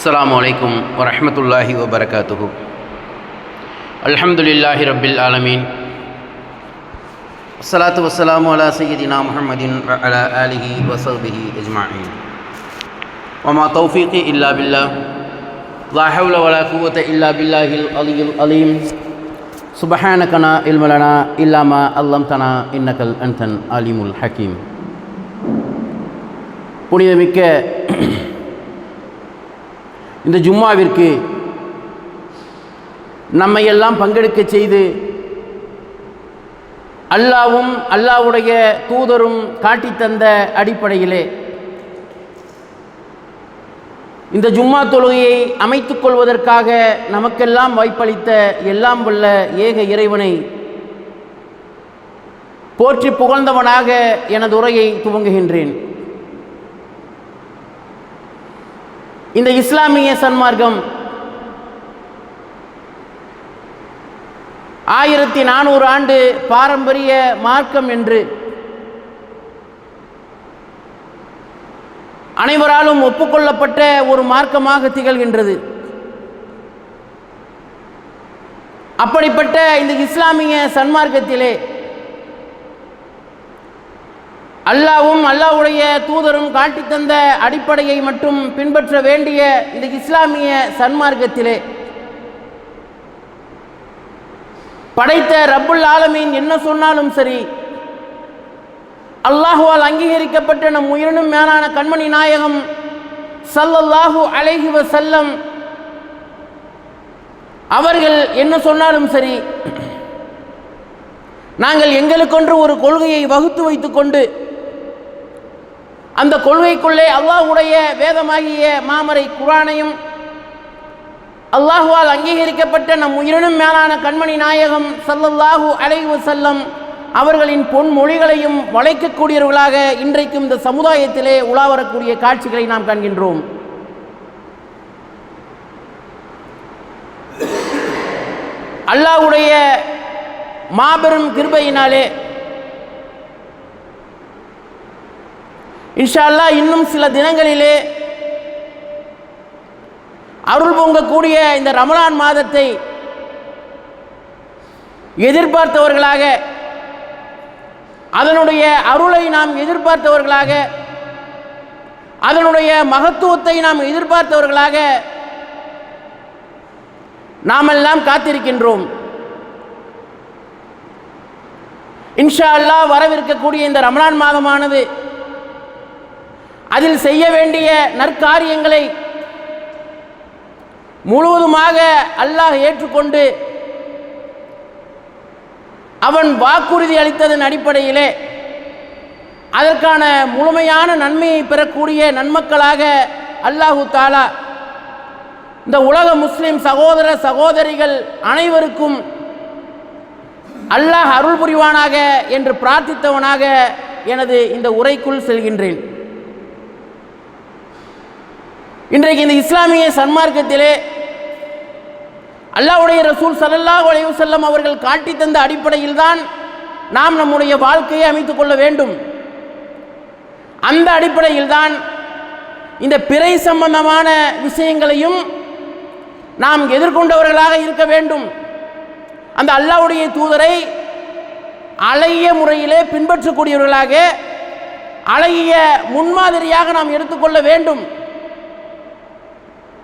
السلام عليكم ورحمة الله وبركاته الحمد لله رب العالمين والصلاة والسلام على سيدنا محمد وعلى آله وصحبه أجمعين وما توفيقي إلا بالله لا حول ولا قوة إلا بالله العلي العليم سبحانك لا علم لنا إلا ما علمتنا إنك أنت العليم الحكيم புனிதமிக்க இந்த ஜும்மாவிற்கு நம்மையெல்லாம் பங்கெடுக்க செய்து அல்லாவும் அல்லாவுடைய தூதரும் காட்டித் தந்த அடிப்படையிலே இந்த ஜும்மா தொழுகையை அமைத்துக் கொள்வதற்காக நமக்கெல்லாம் வாய்ப்பளித்த எல்லாம் உள்ள ஏக இறைவனை போற்றி புகழ்ந்தவனாக எனது உரையை துவங்குகின்றேன். இந்த இஸ்லாமிய சன்மார்க்கம் ஆயிரத்தி நானூறு ஆண்டு பாரம்பரிய மார்க்கம் என்று அனைவராலும் ஒப்புக்கொள்ளப்பட்ட ஒரு மார்க்கமாக திகழ்கின்றது. அப்படிப்பட்ட இந்த இஸ்லாமிய சன்மார்க்கத்திலே அல்லாவும் அல்லாவுடைய தூதரும் காட்டித் தந்த அடிப்படையை மட்டும் பின்பற்ற வேண்டிய இந்த இஸ்லாமிய சன்மார்க்கத்திலே படைத்த ரப்புல் ஆலமீன் என்ன சொன்னாலும் சரி அல்லாஹுவால் அங்கீகரிக்கப்பட்ட நம் உயிரினும் மேலான கண்மணி நாயகம் சல்லல்லாஹு அலைஹி வசல்லம் அவர்கள் என்ன சொன்னாலும் சரி நாங்கள் எங்களுக்கொன்று ஒரு கொள்கையை வகுத்து வைத்துக்கொண்டு அந்த கொள்கைக்குள்ளே அல்லாஹுடைய வேதமாகிய மாமரை குரானையும் அல்லாஹுவால் அங்கீகரிக்கப்பட்ட நம் உயிரினும் மேலான கண்மணி நாயகம் சல்லல்லாஹு அலைவு செல்லம் அவர்களின் பொன்மொழிகளையும் வளைக்கக்கூடியவர்களாக இன்றைக்கும் இந்த சமுதாயத்திலே உலா வரக்கூடிய காட்சிகளை நாம் காண்கின்றோம். அல்லாஹுடைய மாபெரும் கிருபையினாலே இன்ஷா அல்லாஹ் இன்னும் சில தினங்களிலே அருள் பொங்கக்கூடிய இந்த ரமலான் மாதத்தை எதிர்பார்த்தவர்களாக அதனுடைய அருளை நாம் எதிர்பார்த்தவர்களாக அதனுடைய மகத்துவத்தை நாம் எதிர்பார்த்தவர்களாக நாமெல்லாம் காத்திருக்கின்றோம். இன்ஷா அல்லாஹ் வரவிருக்கக்கூடிய இந்த ரமலான் மாதமானது அதில் செய்ய வேண்டிய நற்காரியங்களை முழுவதுமாக அல்லாஹ் ஏற்றுக்கொண்டு அவன் வாக்குறுதி அளித்ததன் அடிப்படையிலே அதற்கான முழுமையான நன்மையை பெறக்கூடிய நன்மக்களாக அல்லாஹு தாலா இந்த உலக முஸ்லிம் சகோதர சகோதரிகள் அனைவருக்கும் அல்லாஹ் அருள் புரிவானாக என்று பிரார்த்தித்தவனாக எனது இந்த உரைக்குள் செல்கின்றேன். இன்றைக்கு இந்த இஸ்லாமிய சன்மார்க்கத்திலே அல்லாவுடைய ரசூல் சல்லல்லாஹ் அலைஹி செல்லம் அவர்கள் காட்டி தந்த அடிப்படையில் தான் நாம் நம்முடைய வாழ்க்கையை அமைத்துக் கொள்ள வேண்டும். அந்த அடிப்படையில் தான் இந்த பிறை சம்பந்தமான விஷயங்களையும் நாம் எதிர்கொண்டவர்களாக இருக்க வேண்டும். அந்த அல்லாவுடைய தூதரை அழகிய முறையிலே பின்பற்றக்கூடியவர்களாக அழகிய முன்மாதிரியாக நாம் எடுத்துக்கொள்ள வேண்டும்.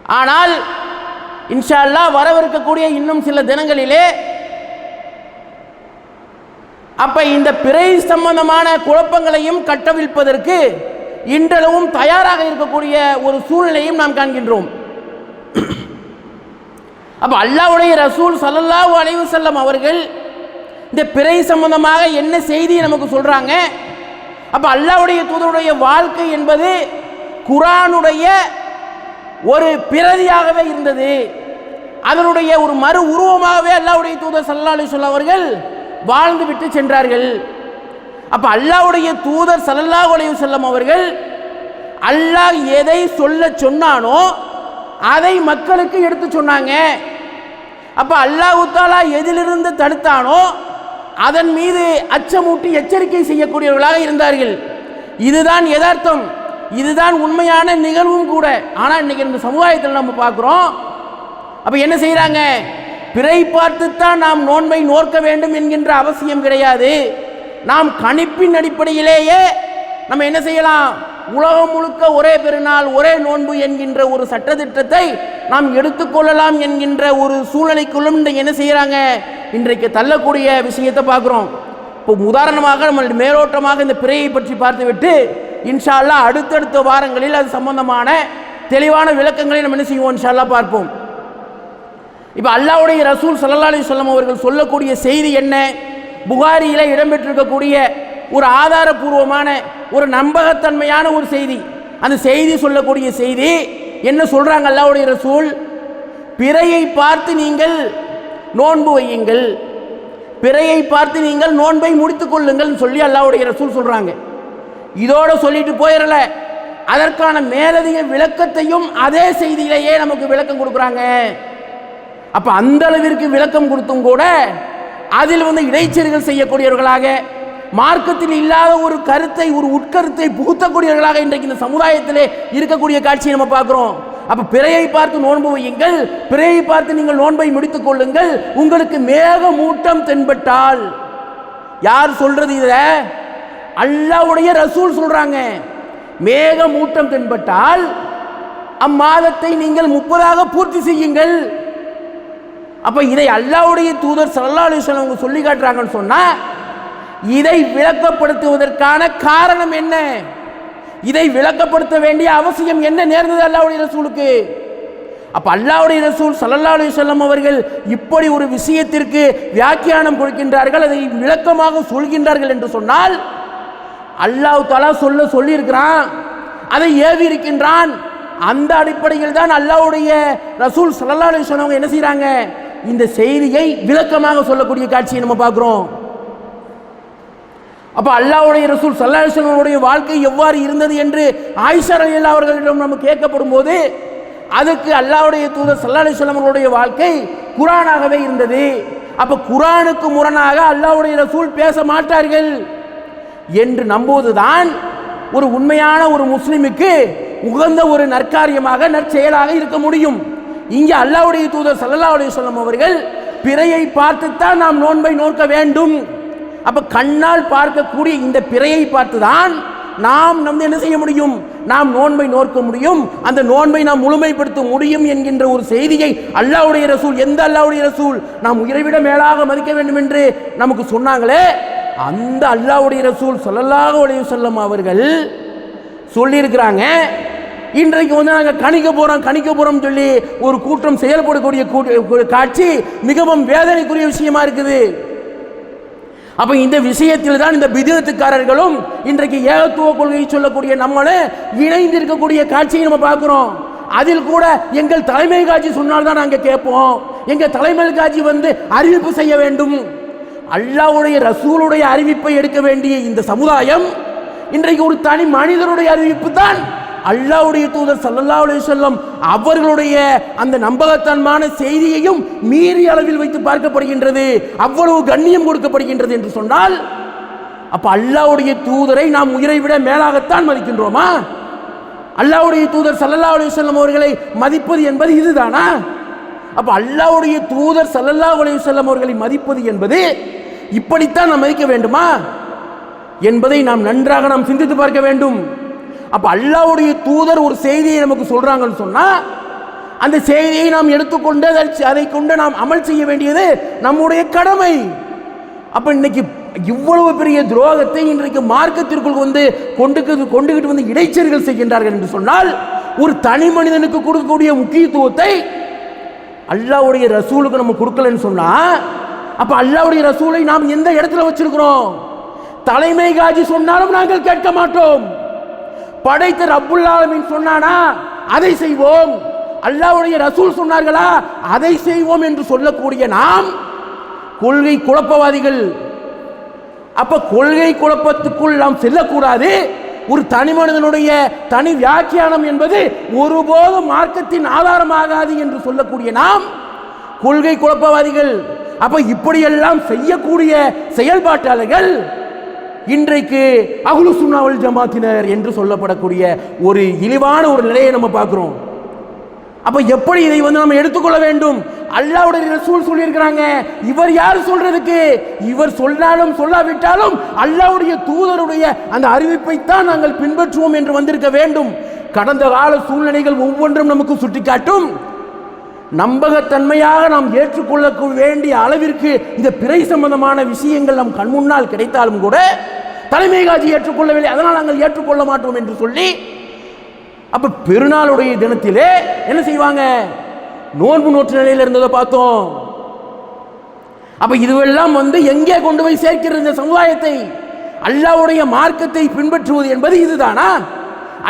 ஆனால் இன்ஷா அல்லா வரவிருக்கக்கூடிய இன்னும் சில தினங்களிலே அப்ப இந்த பிறை சம்பந்தமான குழப்பங்களையும் கட்டவிழ்ப்பதற்கு இன்றளவும் தயாராக இருக்கக்கூடிய ஒரு சூழ்நிலையும் நாம் காண்கின்றோம். அப்ப அல்லாவுடைய ரசூல் சல்லல்லாஹு அலைவு செல்லம் அவர்கள் இந்த பிறை சம்பந்தமாக என்ன செய்தி நமக்கு சொல்றாங்க? அப்ப அல்லாவுடைய தூதருடைய வாழ்க்கை என்பது குரானுடைய ஒரு பிரதியாகவே இருந்தது. அதனுடைய ஒரு மறு உருவமாகவே அல்லாவுடைய தூதர் சல்லா அலி சொல்ல அவர்கள் வாழ்ந்து விட்டு சென்றார்கள். அப்போ அல்லாவுடைய தூதர் சல்லல்லாஹு அலைஹி செல்லம் அவர்கள் அல்லாஹ் எதை சொல்ல சொன்னானோ அதை மக்களுக்கு எடுத்து சொன்னாங்க. அப்போ அல்லாஹு தாலா எதிலிருந்து தடுத்தானோ அதன் மீது அச்சமூட்டி எச்சரிக்கை செய்யக்கூடியவர்களாக இருந்தார்கள். இதுதான் யதார்த்தம். இதுதான் உண்மையான நிகழ்வும் கூட. ஆனால் இன்றைக்கி இந்த சமுதாயத்தில் நம்ம பார்க்குறோம் அப்போ என்ன செய்கிறாங்க பிறை பார்த்துத்தான் நாம் நோன்பை நோக்க வேண்டும் என்கின்ற அவசியம் கிடையாது. நாம் கணிப்பின் அடிப்படையிலேயே நம்ம என்ன செய்யலாம்? உலகம் முழுக்க ஒரே பெருநாள் ஒரே நோன்பு என்கின்ற ஒரு சட்டத்திட்டத்தை நாம் எடுத்துக்கொள்ளலாம் என்கின்ற ஒரு சூழ்நிலைக்குள்ளும் இன்றைக்கு என்ன செய்கிறாங்க இன்றைக்கு தள்ளக்கூடிய விஷயத்தை பார்க்குறோம். இப்போ உதாரணமாக நம்ம மேலோட்டமாக இந்த பிறையை பற்றி பார்த்துவிட்டு இன்ஷால்லா அடுத்தடுத்த வாரங்களில் அது சம்பந்தமான தெளிவான விளக்கங்களை நம்ம என்ன செய்வோம் இன்ஷால்லா பார்ப்போம். இப்போ அல்லாவுடைய ரசூல் ஸல்லல்லாஹு சொல்லம் அவர்கள் சொல்லக்கூடிய செய்தி என்ன? புகாரியில் இடம்பெற்றிருக்கக்கூடிய ஒரு ஆதாரபூர்வமான ஒரு நம்பகத்தன்மையான ஒரு செய்தி. அந்த செய்தி சொல்லக்கூடிய செய்தி என்ன சொல்கிறாங்க அல்லாவுடைய ரசூல்? பிறையை பார்த்து நீங்கள் நோன்பு வையுங்கள். பிறையை பார்த்து நீங்கள் நோன்பை முடித்துக் கொள்ளுங்கள் சொல்லி அல்லாவுடைய ரசூல் சொல்கிறாங்க இதோடு சொல்லிட்டு போயிடல அதற்கான மேலதிக விளக்கத்தையும் அதே செய்தியிலேயே நமக்கு விளக்கம் கொடுக்குறாங்க. அப்போ அந்த அளவிற்கு விளக்கம் கொடுத்தும் கூட அதில் வந்து இடைச்செருகள் செய்யக்கூடியவர்களாக மார்க்கத்தில் இல்லாத ஒரு கருத்தை ஒரு உட்கருத்தை புகுத்தக்கூடியவர்களாக இன்றைக்கு இந்த சமுதாயத்திலே இருக்கக்கூடிய காட்சியை நம்ம பார்க்குறோம். அப்போ பிறையை பார்த்து நோன்பு வையுங்கள் பிறையை பார்த்து நீங்கள் நோன்பை முடித்துக் கொள்ளுங்கள் உங்களுக்கு மேக மூட்டம் தென்பட்டால். யார் சொல்றது இதில்? அல்லாவுடைய ரசூல் சொல்றாங்க. மேக மூட்டம் தென்பட்டால் அம்மாதத்தை நீங்கள் முப்பதாக பூர்த்தி செய்யுங்கள். அப்ப இதை அல்லாவுடைய தூதர் சல்லா அலைஹி அவங்க சொல்லி காட்டுறாங்கன்னு சொன்னா இதை விளக்கப்படுத்துவதற்கான காரணம் என்ன? இதை விளக்கப்படுத்த வேண்டிய அவசியம் என்ன நேர்ந்தது அல்லாவுடைய ரசூலுக்கு? அப்ப அல்லாவுடைய ரசூல் ஸல்லல்லாஹு அலி சொல்லம் அவர்கள் இப்படி ஒரு விஷயத்திற்கு வியாக்கியானம் கொடுக்கின்றார்கள் அதை விளக்கமாக சொல்கின்றார்கள் என்று சொன்னால் அல்லாஹ் தலா சொல்ல சொல்லியிருக்கிறான். அதை ஏவி இருக்கின்றான். அந்த அடிப்படையில் தான் அல்லாவுடைய ரசூல் சல்லா அலைஹி அவங்க என்ன செய்கிறாங்க இந்த செய்தியை விளக்கமாக சொல்லக்கூடிய காட்சியை நம்ம பார்க்குறோம். அப்போ அல்லாவுடைய ரசூல் ஸல்லல்லாஹு வாழ்க்கை எவ்வாறு இருந்தது என்று ஆயிஷா ரலியல்லாஹு அவர்களிடம் நம்ம கேட்கப்படும் போது அதுக்கு அல்லாஹ்வுடைய தூதர் ஸல்லல்லாஹு அலைஹி வாழ்க்கை குரானாகவே இருந்தது. அப்போ குரானுக்கு முரணாக அல்லாஹ்வுடைய ரசூல் பேச மாட்டார்கள். என்று நம்புவதுதான் ஒரு உண்மையான ஒரு முஸ்லிமுக்கு உகந்த ஒரு நற்காரியமாக நற்செயலாக இருக்க முடியும். இங்கே அல்லாவுடைய தூதர் சல்லல்லா அலைஹி சொல்லம் அவர்கள் பிறையை பார்த்துத்தான் நாம் நோன்பை நோக்க வேண்டும். அப்ப கண்ணால் பார்க்கக்கூடிய இந்த பிறையை பார்த்துதான் நாம் நம்ம என்ன செய்ய முடியும்? நாம் நோன்பை நோக்க முடியும். அந்த நோன்பை நாம் முழுமைப்படுத்த முடியும் என்கின்ற ஒரு செய்தியை அல்லாவுடைய ரசூல் எந்த அல்லாவுடைய ரசூல் நாம் உயிரைவிட மேலாக மதிக்க வேண்டும் என்று நமக்கு சொன்னாங்களே? அந்த அல்லாவுடைய ரசூல் சொல்லலாக உடைய செல்லம் அவர்கள் சொல்லியிருக்கிறாங்க இன்றைக்கு வந்து நாங்கள் கணிக்க போகிறோம் கணிக்க போகிறோம் சொல்லி ஒரு கூட்டம் செயல்படக்கூடிய கூட்ட- காட்சி மிகவும் வேதனைக்குரிய விஷயமா இருக்குது. அப்ப இந்த விஷயத்தில் தான் இந்த பிதத்துக்காரர்களும் இன்றைக்கு ஏகத்துவ கொள்கையை சொல்லக்கூடிய நம்மளும் இணைந்து இருக்கக்கூடிய காட்சியை நம்ம பார்க்குறோம். அதில் கூட எங்கள் தலைமை காட்சி சொன்னால் தான் நாங்கள் கேட்போம். எங்கள் தலைமை காட்சி வந்து அறிவிப்பு செய்ய வேண்டும். அல்லாஹ்வுடைய ரசூலுடைய அறிவிப்பை எடுக்க வேண்டிய இந்த சமுதாயம் இன்றைக்கு ஒரு தனி மனிதனுடைய அறிவிப்பு தான். அல்லாவுடைய தூதர் சல்லல்லா அலி வஸல்லம் அவர்களுடைய அந்த நம்பகத்தன்மான செய்தியையும் மீறிய அளவில் வைத்து பார்க்கப்படுகின்றது அவ்வளவு கண்ணியம் கொடுக்கப்படுகின்றது என்று சொன்னால் அப்ப அல்லாவுடைய தூதரை நாம் உயிரை விட மேலாகத்தான் மதிக்கின்றோமா? அல்லாவுடைய தூதர் சல்லல்லா அலி வஸல்லம் அவர்களை மதிப்பது என்பது இதுதானா? அப்ப அல்லாவுடைய தூதர் சல்லல்லா அலி வஸல்லம் அவர்களை மதிப்பது என்பது இப்படித்தான் நாம் மதிக்க வேண்டுமா? என்பதை நாம் நன்றாக நாம் சிந்தித்து பார்க்க வேண்டும். அப்ப அல்லாவுடைய தூதர் ஒரு செய்தியை நமக்கு சொல்றாங்கன்னு சொன்னா அந்த செய்தியை நாம் எடுத்துக்கொண்டு அதை- அதை கொண்டு நாம் அமல் செய்ய வேண்டியது நம்முடைய கடமை. அப்ப இன்னைக்கு இவ்வளவு பெரிய துரோகத்தை இன்றைக்கு மார்க்கத்திற்குள் வந்து கொண்டு கொண்டுகிட்டு வந்து இடைச்சல்கள் செய்கின்றார்கள் என்று சொன்னால் ஒரு தனி மனிதனுக்கு கொடுக்கக்கூடிய முக்கியத்துவத்தை அல்லாஹ்வுடைய ரசூலுக்கு நம்ம கொடுக்கலன்னு சொன்னா அப்ப அல்லாவுடைய ரசூலை நாம் எந்த இடத்துல வச்சிருக்கிறோம்? தலைமை காஜி சொன்னாலும் நாங்கள் கேட்க மாட்டோம். படைத்த ரப்புல் சொன்னானா? அதை செய்வோம். அல்லாஹ்வுடைய ரசூல் சொன்னார்களா? அதை செய்வோம் என்று சொல்லக்கூடிய நாம் கொள்கை குழப்பவாதிகள். அப்ப கொள்கை குழப்பத்துக்குள் நாம் செல்லக்கூடாது. ஒரு தனி மனிதனுடைய தனி வியாக்கியானம் என்பது ஒருபோதும் மார்க்கத்தின் ஆதாரமாகாது என்று சொல்லக்கூடிய நாம் கொள்கை குழப்பவாதிகள். அப்ப இப்படியெல்லாம் செய்யக்கூடிய செயல்பாட்டாளர்கள் இன்றைக்கு அகுலு சுன்னாவல் ஜமாத்தினர் என்று சொல்லப்படக்கூடிய ஒரு இழிவான ஒரு நிலையை நம்ம பார்க்கிறோம். அப்ப எப்படி இதை வந்து நம்ம எடுத்துக்கொள்ள வேண்டும்? அல்லாவுடைய ரசூல் சொல்லியிருக்கிறாங்க இவர் யார் சொல்றதுக்கு? இவர் சொன்னாலும் சொல்லாவிட்டாலும் அல்லாவுடைய தூதருடைய அந்த அறிவிப்பைத்தான் நாங்கள் பின்பற்றுவோம் என்று வந்திருக்க வேண்டும். கடந்த கால சூழ்நிலைகள் ஒவ்வொன்றும் நமக்கு சுட்டிக்காட்டும். நம்பகத்தன்மையாக நாம் ஏற்றுக்கொள்ள வேண்டிய அளவிற்கு இந்த பிறை சம்பந்தமான விஷயங்கள் நம் கண் முன்னால் கிடைத்தாலும் கூட தலைமை காட்சி ஏற்றுக்கொள்ளவில்லை. அதனால் நாங்கள் ஏற்றுக்கொள்ள மாட்டோம் என்று சொல்லி அப்ப பெருநாளுடைய தினத்திலே என்ன செய்வாங்க? நோன்பு நோற்று நிலையில் இருந்ததை பார்த்தோம். அப்ப இதுவெல்லாம் வந்து எங்கே கொண்டு போய் சேர்க்கிறது இந்த சமுதாயத்தை? அல்லாவுடைய மார்க்கத்தை பின்பற்றுவது என்பது இதுதானா?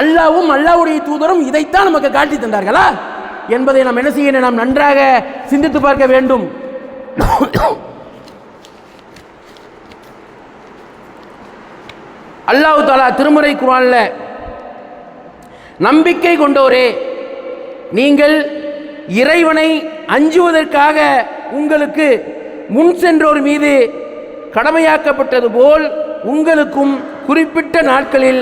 அல்லாவும் அல்லாவுடைய தூதரும் இதைத்தான் நமக்கு காட்டி தந்தார்களா? என்பதை நாம் என்ன செய்ய நாம் நன்றாக சிந்தித்து பார்க்க வேண்டும். அல்லாஹ் தாலா திருமுறை குரான்ல நம்பிக்கை கொண்டோரே நீங்கள் இறைவனை அஞ்சுவதற்காக உங்களுக்கு முன் சென்றோர் மீது கடமையாக்கப்பட்டது போல் உங்களுக்கும் குறிப்பிட்ட நாட்களில்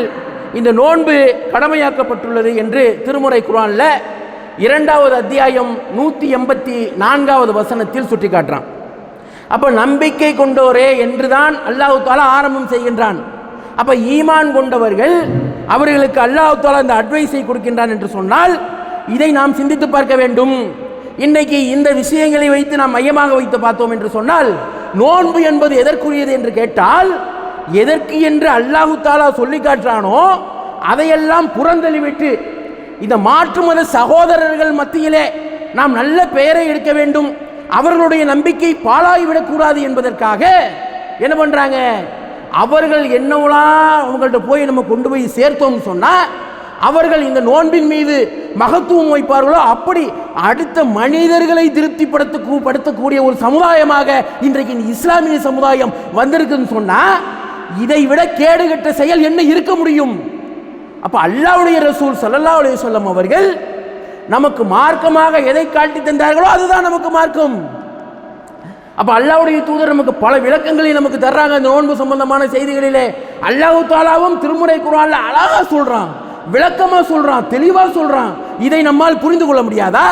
இந்த நோன்பு கடமையாக்கப்பட்டுள்ளது என்று திருமுறை குரானில் இரண்டாவது அத்தியாயம் நூற்றி எண்பத்தி நான்காவது வசனத்தில் சுட்டி காட்டுறான் அப்போ நம்பிக்கை கொண்டோரே என்றுதான் அல்லாஹு தாலா ஆரம்பம் செய்கின்றான். அப்போ ஈமான் கொண்டவர்கள் அவர்களுக்கு அல்லாஹு தாலா இந்த அட்வைஸை கொடுக்கின்றான் என்று சொன்னால் இதை நாம் சிந்தித்து பார்க்க வேண்டும். இன்றைக்கு இந்த விஷயங்களை வைத்து நாம் மையமாக வைத்து பார்த்தோம் என்று சொன்னால் நோன்பு என்பது எதற்குரியது என்று கேட்டால் எதற்கு என்று அல்லாஹு தாலா சொல்லி காட்டுறானோ அதையெல்லாம் புறந்தள்ளிவிட்டு இந்த மாற்று மத சகோதரர்கள் மத்தியிலே நாம் நல்ல பெயரை எடுக்க வேண்டும். அவர்களுடைய நம்பிக்கை பாழாகிவிடக்கூடாது என்பதற்காக என்ன பண்றாங்க? அவர்கள் என்னவெல்லாம் அவங்கள்ட்ட போய் நம்ம கொண்டு போய் சேர்த்தோம்னு சொன்னா அவர்கள் இந்த நோன்பின் மீது மகத்துவம் வைப்பார்களோ அப்படி அடுத்த மனிதர்களை திருப்திப்படுத்த படுத்தக்கூடிய ஒரு சமுதாயமாக இன்றைக்கு இஸ்லாமிய சமுதாயம் வந்திருக்குன்னு சொன்னா இதை விட கேடுகட்ட செயல் என்ன இருக்க முடியும்? அப்ப அல்லாவுடைய ரசூல் சல்லல்லா அலைய சொல்லம் அவர்கள் நமக்கு மார்க்கமாக எதை காட்டி தந்தார்களோ அதுதான் நமக்கு மார்க்கம். அப்ப அல்லாவுடைய தூதர் நமக்கு பல விளக்கங்களை நமக்கு தர்றாங்க. இந்த நோன்பு சம்பந்தமான செய்திகளிலே அல்லாஹு தாலாவும் திருமுறை குரான்ல அழகா சொல்றான் விளக்கமா சொல்றான் தெளிவா சொல்றான். இதை நம்மால் புரிந்து கொள்ள முடியாதா?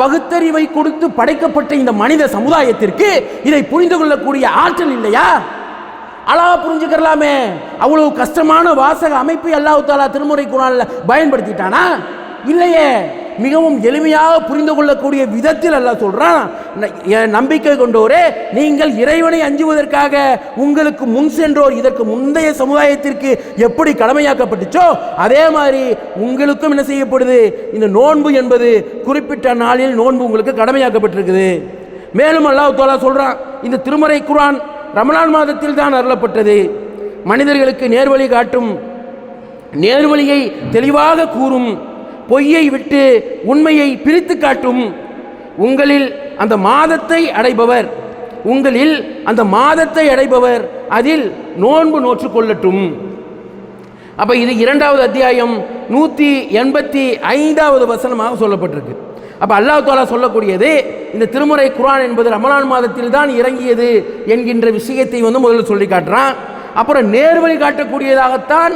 பகுத்தறிவை கொடுத்து படைக்கப்பட்ட இந்த மனித சமுதாயத்திற்கு இதை புரிந்து கொள்ளக்கூடிய ஆற்றல் இல்லையா? அழகா புரிஞ்சுக்கிறலாமே அவ்வளவு கஷ்டமான வாசக அமைப்பை அல்லாஹு தாலா திருமுறை குரான்ல பயன்படுத்திட்டானா? இல்லையே. மிகவும் எளிமையாக புரிந்து கொள்ளக்கூடிய விதத்தில் அல்ல சொல்கிறான் ந- என் நம்பிக்கை கொண்டோரே நீங்கள் இறைவனை அஞ்சுவதற்காக உங்களுக்கு முன் சென்றோர் இதற்கு முந்தைய சமுதாயத்திற்கு எப்படி கடமையாக்கப்பட்டுச்சோ அதே மாதிரி உங்களுக்கும் என்ன செய்யப்படுது? இந்த நோன்பு என்பது குறிப்பிட்ட நாளில் நோன்பு உங்களுக்கு கடமையாக்கப்பட்டிருக்குது. மேலும் அல்லாஹ் தோலா சொல்கிறான் இந்த திருமறை குரான் ரமணான் மாதத்தில் தான் அருளப்பட்டது. மனிதர்களுக்கு நேர்வழி காட்டும் நேர்வழியை தெளிவாக கூறும் பொய்யை விட்டு உண்மையை பிரித்து காட்டும். உங்களில் அந்த மாதத்தை அடைபவர் உங்களில் அந்த மாதத்தை அடைபவர் அதில் நோன்பு நோற்று கொள்ளட்டும் அப்போ இது இரண்டாவது அத்தியாயம் நூற்றி எண்பத்தி ஐந்தாவது வசனமாக சொல்லப்பட்டிருக்கு. அப்போ அல்லாஹ் தாலா சொல்லக்கூடியது இந்த திருமுறை குரான் என்பது ரமலான் மாதத்தில் தான் இறங்கியது என்கின்ற விஷயத்தை வந்து முதல்ல சொல்லி காட்டுறான். அப்புறம் நேர்வழி காட்டக்கூடியதாகத்தான்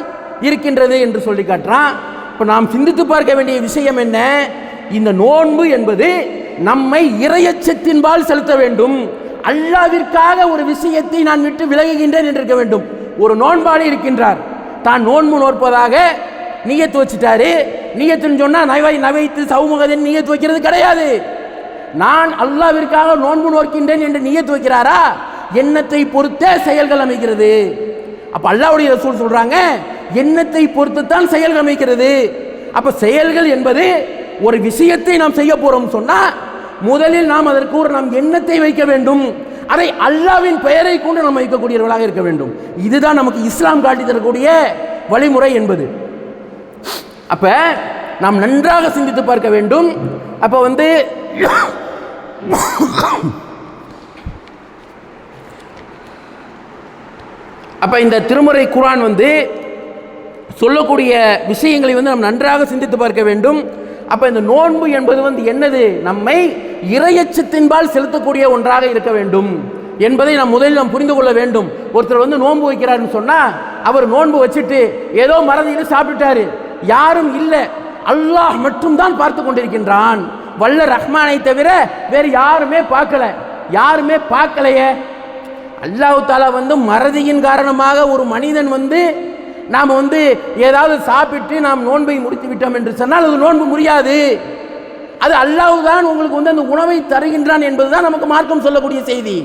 இருக்கின்றது என்று சொல்லி காட்டுறான். இப்போ நாம் சிந்தித்து பார்க்க வேண்டிய விஷயம் என்ன? இந்த நோன்பு என்பது நம்மை இரையச்சத்தின்பால் செலுத்த வேண்டும். அல்லாவிற்காக ஒரு விஷயத்தை நான் விட்டு விலகுகின்றேன் என்று இருக்க வேண்டும். ஒரு நோன்பாளி இருக்கின்றார். தான் நோன்பு நோற்பதாக நீயத்து வச்சுட்டாரு. நீயத்துன்னு சொன்னால் நவை நவைத்து சவுமுகதன் நீயத்து வைக்கிறது கிடையாது. நான் அல்லாவிற்காக நோன்பு நோக்கின்றேன் என்று நீயத்து வைக்கிறாரா? எண்ணத்தை பொறுத்தே செயல்கள் அமைக்கிறது. அப்போ அல்லாவுடைய ரசூல் சொல்கிறாங்க எண்ணத்தை பொறுத்துத்தான் செயல்கள் அமைக்கிறது. அப்போ செயல்கள் என்பது ஒரு விஷயத்தை நாம் செய்ய போகிறோம் சொன்னால் முதலில் நாம் அதற்கு ஒரு நாம் எண்ணத்தை வைக்க வேண்டும். அதை அல்லாவின் பெயரை கொண்டு நாம் வைக்கக்கூடியவர்களாக இருக்க வேண்டும். இதுதான் நமக்கு இஸ்லாம் காட்டி தரக்கூடிய வழிமுறை என்பது. அப்போ நாம் நன்றாக சிந்தித்து பார்க்க வேண்டும். அப்போ வந்து அப்போ இந்த திருமுறை குரான் வந்து சொல்லக்கூடிய விஷயங்களை வந்து நாம் நன்றாக சிந்தித்து பார்க்க வேண்டும். அப்போ இந்த நோன்பு என்பது வந்து என்னது? நம்மை இரையச்சத்தின்பால் செலுத்தக்கூடிய ஒன்றாக இருக்க வேண்டும் என்பதை நாம் முதலில் நாம் புரிந்து கொள்ள வேண்டும். ஒருத்தர் வந்து நோன்பு வைக்கிறாருன்னு சொன்னால் அவர் நோன்பு வச்சுட்டு ஏதோ மறதியில் சாப்பிட்டுட்டாரு. யாரும் இல்லை. அல்லாஹ் மட்டும்தான் பார்த்து கொண்டிருக்கின்றான். வல்ல ரஹ்மானை தவிர வேறு யாருமே பார்க்கல. யாருமே பார்க்கலையே. அல்லாஹு தாலா வந்து மறதியின் காரணமாக ஒரு மனிதன் வந்து நாம் வந்து ஏதாவது சாப்பிட்டு நாம் நோன்பை முடித்து விட்டோம் என்று சொன்னால் அது நோன்பு முடியாது. அது அல்லாஹ் தான் உங்களுக்கு வந்து அந்த உணவை தருகின்றான் என்பதுதான் நமக்கு மார்க்கம் சொல்லக்கூடிய செய்தி.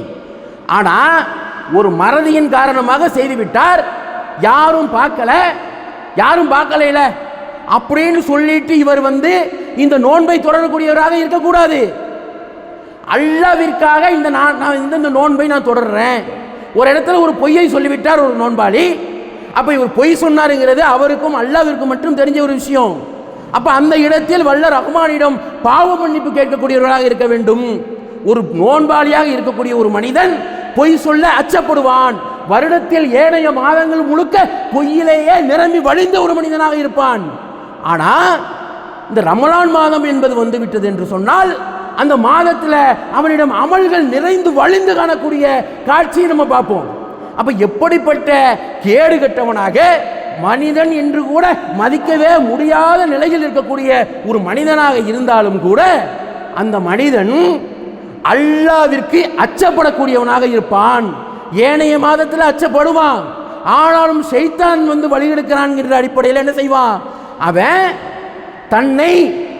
ஆனால் ஒரு மறதியின் காரணமாக செய்துவிட்டார். யாரும் பார்க்கல. யாரும் பார்க்கலையில. அப்படின்னு சொல்லிட்டு இவர் வந்து இந்த நோன்பை தொடரக்கூடியவராக இருக்கக்கூடாது. அல்லாவிற்காக இந்த நான் நான் இந்த இந்த நோன்பை நான் தொடர்றேன். ஒரு இடத்துல ஒரு பொய்யை சொல்லிவிட்டார் ஒரு நோன்பாளி. அப்போ இவர் பொய் சொன்னாருங்கிறது அவருக்கும் அல்லாவிற்கும் மட்டும் தெரிஞ்ச ஒரு விஷயம். அப்போ அந்த இடத்தில் வல்ல ரஹ்மானிடம் பாவ மன்னிப்பு கேட்கக்கூடியவர்களாக இருக்க வேண்டும். ஒரு நோன்பாளியாக இருக்கக்கூடிய ஒரு மனிதன் பொய் சொல்ல அச்சப்படுவான். வருடத்தில் ஏனைய மாதங்கள் முழுக்க பொய்யிலேயே நிரம்பி வழிந்த ஒரு மனிதனாக இருப்பான். ஆனா இந்த ரமலான் மாதம் என்பது வந்து விட்டது என்று சொன்னால் அந்த மாதத்தில் அவனிடம் அமல்கள் நிறைந்து வழிந்து காணக்கூடிய காட்சியை நம்ம பார்ப்போம். அப்ப எப்படிப்பட்ட கேடு கட்டவனாக மனிதன் என்று கூட மதிக்கவே முடியாத நிலையில் இருக்கக்கூடிய ஒரு மனிதனாக இருந்தாலும் கூட அந்த மனிதன் அல்லாவிற்கு அச்சப்படக்கூடியவனாக இருப்பான். ஏனைய மாதத்தில் அச்சப்படுவான். ஆனாலும் செய்தான் வந்து வழிகெடுக்கிறான் என்ற அடிப்படையில் என்ன செய்வான்? அவன் தன்னை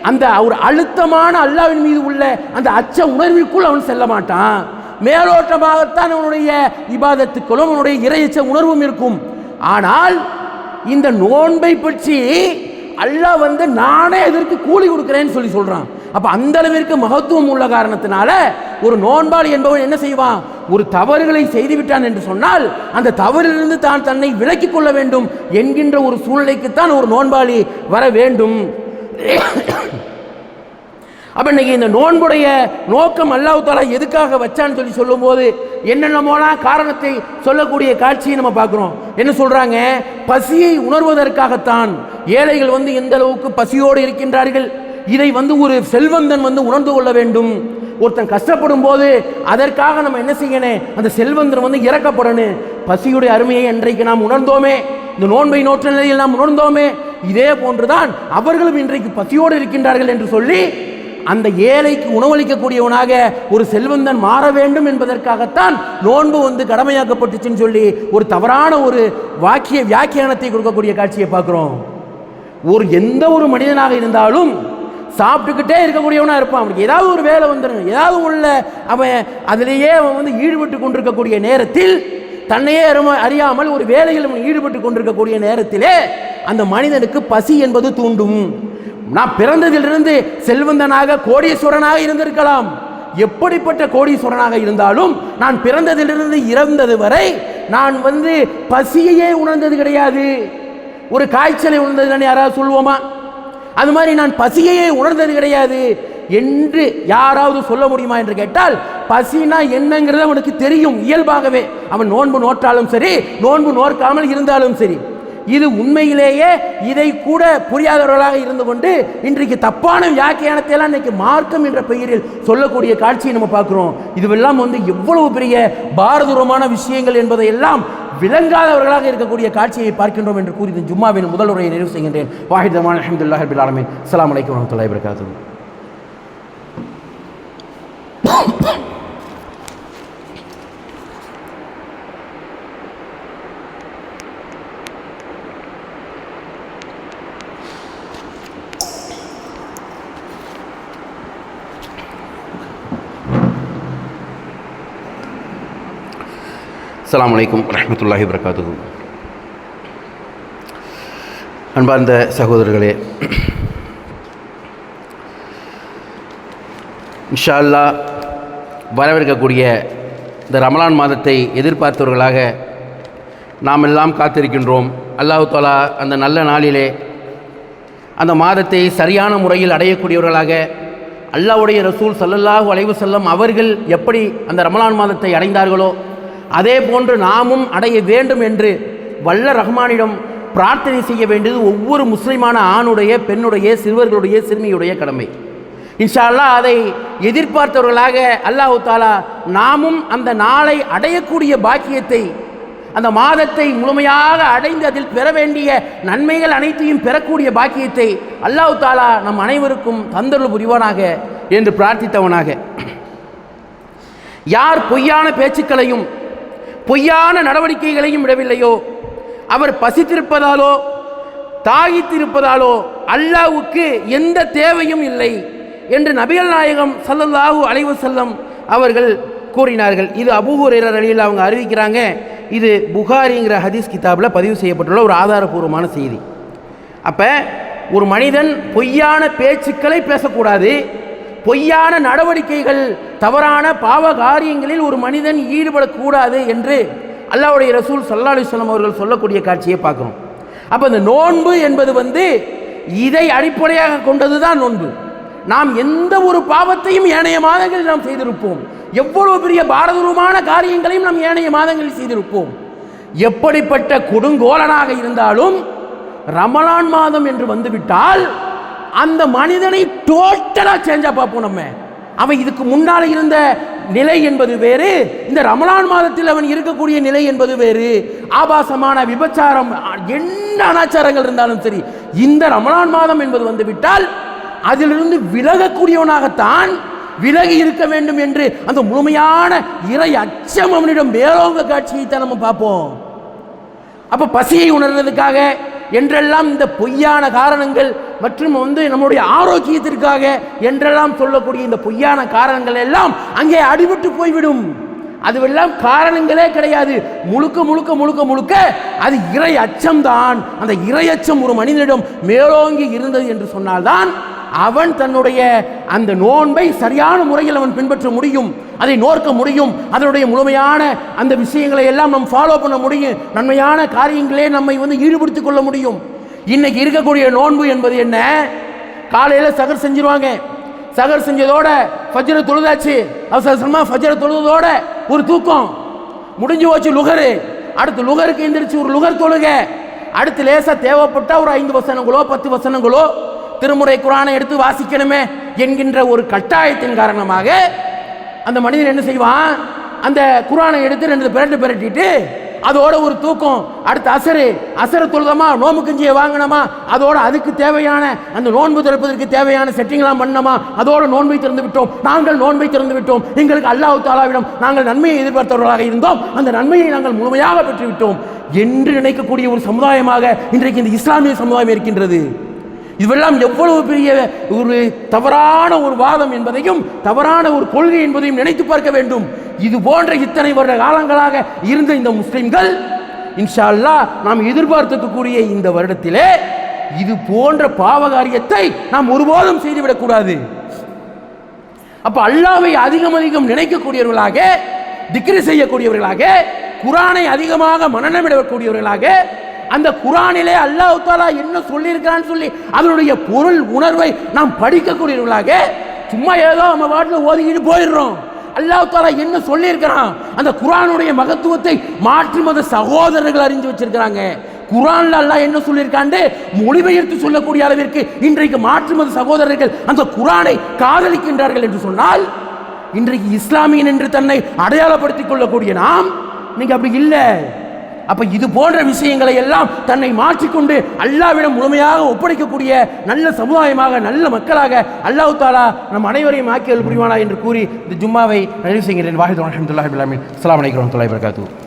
அந்த ஒரு அழுத்தமான அல்லாவின் மீது உள்ள அந்த அச்ச உணர்விற்குள் அவன் செல்ல மாட்டான். மேலோட்டமாகத்தான் அவனுடைய இபாதத்துக்களும் அவனுடைய இறையச்ச உணர்வும் இருக்கும். ஆனால் இந்த நோன்பை பற்றி அல்லாஹ் வந்து நானே இதற்கு கூலி கொடுக்கிறேன்னு சொல்லி சொல்கிறான் அப்போ அந்த அளவிற்கு மகத்துவம் உள்ள காரணத்தினால ஒரு நோன்பாளி என்பவன் என்ன செய்வான்? ஒரு தவறுகளை செய்துவிட்டான் என்று சொன்னால் அந்த தவறிலிருந்து தான் தன்னை விலக்கிக் கொள்ள வேண்டும் என்கின்ற ஒரு சூழ்நிலைக்குத்தான் ஒரு நோன்பாளி வர வேண்டும். அப்ப இன்னைக்கு இந்த நோன்புடைய நோக்கம் அல்லாஹ் தாலா எதுக்காக வச்சான்னு சொல்லி சொல்லும்போது என்னென்னமோலாம் காரணத்தை சொல்லக்கூடிய காட்சியை நம்ம பார்க்குறோம். என்ன சொல்றாங்க? பசியை உணர்வதற்காகத்தான். ஏழைகள் வந்து எந்த அளவுக்கு பசியோடு இருக்கின்றார்கள்? இதை வந்து ஒரு செல்வந்தன் வந்து உணர்ந்து கொள்ள வேண்டும். ஒருத்தன் கஷ்டப்படும் போது அதற்காக நம்ம என்ன செய்யணும்? அந்த செல்வந்தன் வந்து இறக்கப்படணும். பசியுடைய அருமையை இன்றைக்கு நாம் உணர்ந்தோமே. இந்த நோன்பை நோற்ற நிலையில் நாம் உணர்ந்தோமே. இதே போன்றுதான் அவர்களும் இன்றைக்கு பசியோடு இருக்கின்றார்கள் என்று சொல்லி அந்த ஏழைக்கு உணவளிக்கக்கூடியவனாக ஒரு செல்வந்தன் மாற வேண்டும் என்பதற்காகத்தான் நோன்பு வந்து கடமையாக்கப்பட்டுச்சுன்னு சொல்லி ஒரு தவறான ஒரு வாக்கிய வியாக்கியானத்தை கொடுக்கக்கூடிய காட்சியை பார்க்குறோம். ஒரு எந்த ஒரு மனிதனாக இருந்தாலும் சாப்பிட்டுக்கிட்டே இருக்கக்கூடியவனாக இருப்பான். அவனுக்கு ஏதாவது ஒரு வேலை வந்துடும் ஏதாவது உள்ள அவன் அதிலேயே அவன் வந்து ஈடுபட்டு கொண்டிருக்கக்கூடிய நேரத்தில் தன்னையே அறிம- அறியாமல் ஒரு வேலையில் அவன் ஈடுபட்டு கொண்டிருக்கக்கூடிய நேரத்திலே அந்த மனிதனுக்கு பசி என்பது தூண்டும். நான் பிறந்ததிலிருந்து செல்வந்தனாக கோடீஸ்வரனாக இருந்திருக்கலாம். எப்படிப்பட்ட கோடீஸ்வரனாக இருந்தாலும் நான் பிறந்ததிலிருந்து இறந்தது வரை நான் வந்து பசியையே உணர்ந்தது கிடையாது. ஒரு காய்ச்சலை உணர்ந்ததுன்னு யாராவது சொல்லுவோமா? அது மாதிரி நான் பசியையே உணர்ந்தது கிடையாது என்று யாராவது சொல்ல முடியுமா என்று கேட்டால் பசினா என்னங்கிறது அவனுக்கு தெரியும் இயல்பாகவே. அவன் நோன்பு நோற்றாலும் சரி நோன்பு நோற்காமல் இருந்தாலும் சரி. இது உண்மையிலேயே இதை கூட புரியாதவர்களாக இருந்து கொண்டு இன்றைக்கு தப்பான வியாக்கியானத்தை எல்லாம் மார்க்கம் என்ற பெயரில் சொல்லக்கூடிய காட்சியை நம்ம பார்க்குறோம். இதுவெல்லாம் வந்து எவ்வளவு பெரிய பாரதூரமான விஷயங்கள் என்பதை எல்லாம் விளங்காதவர்களாக இருக்கக்கூடிய காட்சியை பார்க்கின்றோம் என்று கூறி ஜும்மாவின் முதல் உரையை நிறைவு செய்கின்றேன். வாஹிதமான அஹமதுல்லாஹ் ரபில் அலாம் வலைக்கம் வரமத்துல வரஹ்மத்துல்லாஹி அஸ்லாம் அலைக்கும் வரஹ்மத்துல்லாஹி வரகாத்து அன்பார்ந்த சகோதரர்களே இன்ஷால்லா அல்லாஹ் வரவிருக்கக்கூடிய இந்த ரமலான் மாதத்தை எதிர்பார்த்தவர்களாக நாம் எல்லாம் காத்திருக்கின்றோம். அல்லாஹ் தாலா அந்த நல்ல நாளிலே அந்த மாதத்தை சரியான முறையில் அடையக்கூடியவர்களாக அல்லாவுடைய ரசூல் சல்லல்லாஹு வளைவு செல்லும் அவர்கள் எப்படி அந்த ரமலான் மாதத்தை அடைந்தார்களோ அதே போன்று நாமும் அடைய வேண்டும் என்று வல்ல ரஹ்மானிடம் பிரார்த்தனை செய்ய வேண்டியது ஒவ்வொரு முஸ்லிமான ஆணுடைய பெண்ணுடைய சிறுவர்களுடைய சிறுமியுடைய கடமை. இன்ஷா அல்லாஹ் அதை எதிர்பார்த்தவர்களாக அல்லாஹு தாலா நாமும் அந்த நாளை அடையக்கூடிய பாக்கியத்தை அந்த மாதத்தை முழுமையாக அடைந்து அதில் பெற வேண்டிய நன்மைகள் அனைத்தையும் பெறக்கூடிய பாக்கியத்தை அல்லாஹு தாலா நம் அனைவருக்கும் தந்தருள் புரிவானாக என்று பிரார்த்தித்தவனாக. யார் பொய்யான பேச்சுக்களையும் பொய்யான நடவடிக்கைகளையும் விடவில்லையோ? அவர் பசித்திருப்பதாலோ? தாகித்திருப்பதாலோ? அல்லாவுக்கு எந்த தேவையும் இல்லை என்று நபிகள் நாயகம் சல்லல்லாஹூ அலைவு செல்லம் அவர்கள் கூறினார்கள். இது அபூ அழியில் அவங்க அறிவிக்கிறாங்க. இது புகாரிங்கிற ஹதீஸ் கிதாபில் பதிவு செய்யப்பட்டுள்ள ஒரு ஆதாரபூர்வமான செய்தி. அப்போ ஒரு மனிதன் பொய்யான பேச்சுக்களை பேசக்கூடாது. பொய்யான நடவடிக்கைகள் தவறான பாவ காரியங்களில் ஒரு மனிதன் ஈடுபடக்கூடாது என்று அல்லாவுடைய ரசூல் சல்லா அலிஸ்லாம் அவர்கள் சொல்லக்கூடிய காட்சியை பார்க்குறோம். அப்போ இந்த நோன்பு என்பது வந்து இதை அடிப்படையாக கொண்டது தான் நோன்பு. நாம் எந்த ஒரு பாவத்தையும் ஏனைய மாதங்களில் நாம் செய்திருப்போம். எவ்வளவு பெரிய பாரதூரமான காரியங்களையும் நாம் ஏனைய மாதங்களில் செய்திருப்போம். எப்படிப்பட்ட கொடுங்கோலனாக இருந்தாலும் ரமலான் மாதம் என்று வந்துவிட்டால் அந்த மனிதனை டோட்டலாக சேஞ்சாக பார்ப்போம் நம்ம. அவன் இதுக்கு முன்னால் இருந்த நிலை என்பது வேறு இந்த ரமலான் மாதத்தில் அவன் இருக்கக்கூடிய நிலை என்பது வேறு. ஆபாசமான விபச்சாரம் என்ன அனாச்சாரங்கள் இருந்தாலும் சரி இந்த ரமலான் மாதம் என்பது வந்துவிட்டால் அதிலிருந்து விலகக்கூடியவனாகத்தான் விலகி இருக்க வேண்டும் என்று அந்த முழுமையான இறை அச்சம் அவனிடம் வேறோங்க காட்சியைத்தான் நம்ம பார்ப்போம். அப்போ பசியை உணர்றதுக்காக என்றெல்லாம் இந்த பொய்யான காரணங்கள் மற்றும் வந்து நம்முடைய ஆரோக்கியத்திற்காக என்றெல்லாம் சொல்லக்கூடிய இந்த பொய்யான காரணங்கள் எல்லாம் அங்கே அடிபட்டு போய்விடும். அதுவெல்லாம் காரணங்களே கிடையாது. முழுக்க முழுக்க முழுக்க முழுக்க அது இறை அச்சம்தான். அந்த இறை அச்சம் ஒரு மனிதனிடம் மேலோங்கி இருந்தது என்று சொன்னால்தான் அவன் தன்னுடைய அந்த நோன்பை சரியான முறையில் அவன் பின்பற்ற முடியும் அதை நோக்க முடியும். அதனுடைய முழுமையான அந்த விஷயங்களை எல்லாம் நம் ஃபாலோ பண்ண முடியும். நன்மையான காரியங்களே நம்மை வந்து ஈடுபடுத்திக் கொள்ள முடியும். இன்னைக்கு இருக்கக்கூடிய நோன்பு என்பது என்ன? காலையில் சகர் செஞ்சிருவாங்க. சகர் செஞ்சதோட ஃபஜ்ர தொழுதாச்சு. அவசரமா ஃபஜ்ர தொழுதோட ஒரு தூக்கம். முடிஞ்சு போச்சு லுகரு. அடுத்து லுகருக்கு எந்திரிச்சு ஒரு லுகர் தொழுக. அடுத்து லேசா தேவைப்பட்டா ஒரு ஐந்து வசனங்களோ பத்து வசனங்களோ திருமுறை குரானை எடுத்து வாசிக்கணுமே என்கின்ற ஒரு கட்டாயத்தின் காரணமாக அந்த மனிதன் என்ன செய்வான்? அந்த குரானை எடுத்து ரெண்டு பிரட்டு பிரட்டிட்டு அதோட ஒரு தூக்கம் அடுத்து அசரு அசரு தொழுதமா நோம்பு கஞ்சியை வாங்கினோமா அதோட அதுக்கு தேவையான அந்த நோன்பு திறப்பதற்கு தேவையான செட்டிங்லாம் பண்ணோமா அதோட நோன்பை திறந்து விட்டோம். நாங்கள் நோன்பை திறந்து விட்டோம். எங்களுக்கு அல்லாஹு தாலாவிடம் நாங்கள் நன்மையை எதிர்பார்த்தவர்களாக இருந்தோம். அந்த நன்மையை நாங்கள் முழுமையாக பெற்றுவிட்டோம் என்று நினைக்கக்கூடிய ஒரு சமுதாயமாக இன்றைக்கு இந்த இஸ்லாமிய சமுதாயம் இருக்கின்றது. இதுவெல்லாம் எவ்வளவு பெரிய ஒரு தவறான ஒரு வாதம் என்பதையும் தவறான ஒரு கொள்கை என்பதையும் நினைத்து பார்க்க வேண்டும். இது போன்ற இத்தனை வருட காலங்களாக இருந்த இந்த முஸ்லிம்கள் இன்ஷா அல்லா நாம் எதிர்பார்த்துக்கூடிய இந்த வருடத்திலே இது போன்ற பாவகாரியத்தை நாம் ஒருபோதும் செய்துவிடக்கூடாது அப்ப அல்லாவை அதிகம் அதிகம் நினைக்கக்கூடியவர்களாக திக்ரி செய்யக்கூடியவர்களாக குரானை அதிகமாக மனநமிடக்கூடியவர்களாக அந்த குரானிலே அல்லாஹ் தாலா என்ன சொல்லியிருக்கிறான்னு சொல்லி அதனுடைய பொருள் உணர்வை நாம் படிக்கக்கூடியவர்களாக சும்மா ஏதோ நம்ம வாட்டில் ஓதிக்கிட்டு போயிடுறோம். அல்லாஹ் தாலா என்ன சொல்லியிருக்கிறான்? அந்த குரானுடைய மகத்துவத்தை மாற்று மத சகோதரர்கள் அறிஞ்சு வச்சிருக்கிறாங்க. குரான்ல அல்லாஹ் என்ன சொல்லியிருக்காண்டு? மொழிபெயர்த்து சொல்லக்கூடிய அளவிற்கு இன்றைக்கு மாற்று மத சகோதரர்கள் அந்த குரானை காதலிக்கின்றார்கள் என்று சொன்னால் இன்றைக்கு இஸ்லாமியன் என்று தன்னை அடையாளப்படுத்திக் கொள்ளக்கூடிய நாம் இன்னைக்கு அப்படி இல்லை. அப்ப இது போன்ற விஷயங்களை எல்லாம் தன்னை மாற்றிக்கொண்டு அல்லாவிடம் முழுமையாக ஒப்படைக்கக்கூடிய நல்ல சமுதாயமாக நல்ல மக்களாக அல்லாஹ் தாலா நம் அனைவரையும் ஆக்கியல் புரிவானா என்று கூறி இந்த ஜும்மாவை நிறைவு செய்கிறேன். வாஹித் அஹமதுல்லாஹி அஸ்லாம் வலைக்கம் வரமத்துல்லாஹி வரகாத்து